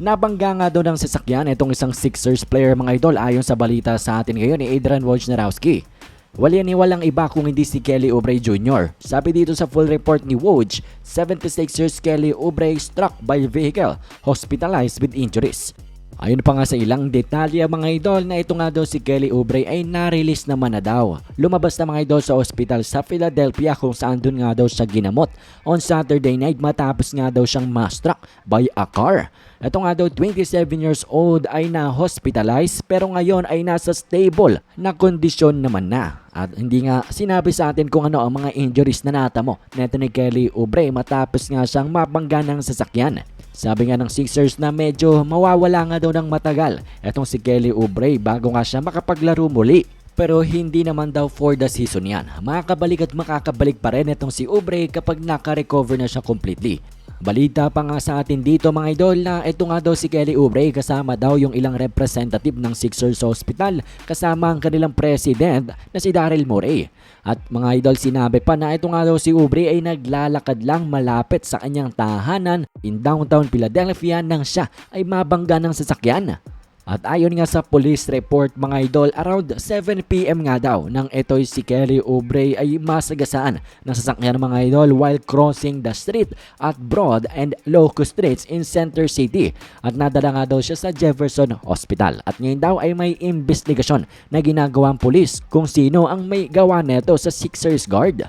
Nabangga nga daw ng sasakyan itong isang Sixers player mga idol ayon sa balita sa atin ngayon ni Adrian Wojnarowski. Wala ni walang iba kung hindi si Kelly Oubre Jr. Sabi dito sa full report ni Woj, 76 years Kelly Oubre struck by vehicle, hospitalized with injuries. Ayon pa nga sa ilang detalye mga idol na ito nga daw si Kelly Oubre ay na-release naman na daw. Lumabas na mga idol sa ospital sa Philadelphia kung saan doon nga daw siya ginamot on Saturday night matapos nga daw siyang ma-struck by a car. Ito nga daw 27 years old ay na-hospitalized pero ngayon ay nasa stable na kondisyon naman na. At hindi nga sinabi sa atin kung ano ang mga injuries na natamo neto ni Kelly Oubre matapos nga siyang mabangga ng sasakyan. Sabi nga ng Sixers na medyo mawawala nga daw ng matagal etong si Kelly Oubre bago nga siya makapaglaro muli. Pero hindi naman daw for the season yan. Makakabalik at makakabalik pa rin itong si Oubre kapag naka-recover na siya completely. Balita pa nga sa atin dito mga idol na ito nga daw si Kelly Oubre kasama daw yung ilang representative ng Sixers Hospital kasama ang kanilang president na si Daryl Morey. At mga idol sinabi pa na ito nga daw si Oubre ay naglalakad lang malapit sa kanyang tahanan in downtown Philadelphia nang siya ay mabangga ng sasakyan. At ayon nga sa police report mga idol, around 7pm nga daw nang ito'y si Kelly Oubre ay masagasaan ng sasakyan mga idol while crossing the street at Broad and Locust Streets in Center City. At nadala nga daw siya sa Jefferson Hospital. At ngayon daw ay may investigasyon na ginagawang pulis kung sino ang may gawa neto sa Sixers guard.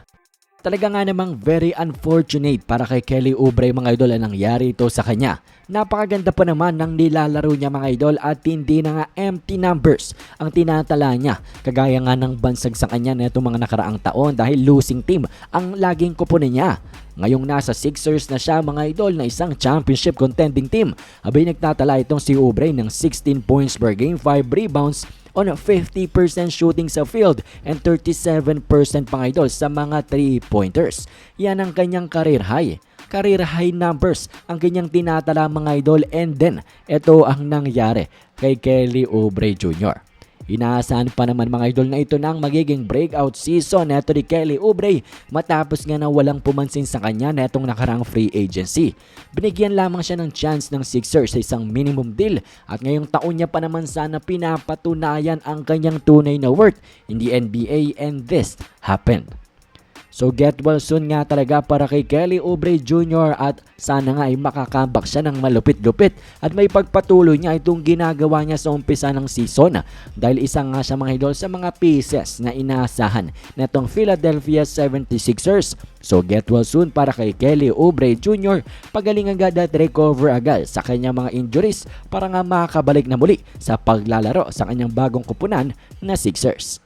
Talaga nga namang very unfortunate para kay Kelly Oubre mga idol ang nangyari ito sa kanya. Napakaganda pa naman ng nilalaro niya mga idol at hindi na nga empty numbers ang tinatala niya. Kagaya nga ng bansag sa kanya na mga nakaraang taon dahil losing team ang laging kupunin niya. Ngayong nasa Sixers na siya mga idol na isang championship contending team. Abay nagtatala itong si Oubre ng 16 points per game, 5 rebounds, on 50% shooting sa field and 37% pang idol sa mga 3-pointers. Yan ang kanyang career high. Career high numbers ang kanyang tinatala mga idol and then ito ang nangyari kay Kelly Oubre Jr. Inaasahan pa naman mga idol na ito na ang magiging breakout season neto ni Kelly Oubre matapos nga na walang pumansin sa kanya netong nakarang free agency. Binigyan lamang siya ng chance ng Sixers sa isang minimum deal at ngayong taon niya pa naman sana pinapatunayan ang kanyang tunay na worth in the NBA and this happened. So get well soon nga talaga para kay Kelly Oubre Jr. at sana nga ay makakambak siya ng malupit-lupit at may pagpatuloy niya itong ginagawa niya sa umpisa ng season dahil isa nga siya mga idol sa mga pieces na inaasahan netong Philadelphia 76ers. So get well soon para kay Kelly Oubre Jr. Pagaling agad at recover agad sa kanyang mga injuries para nga makakabalik na muli sa paglalaro sa kanyang bagong kupunan na Sixers.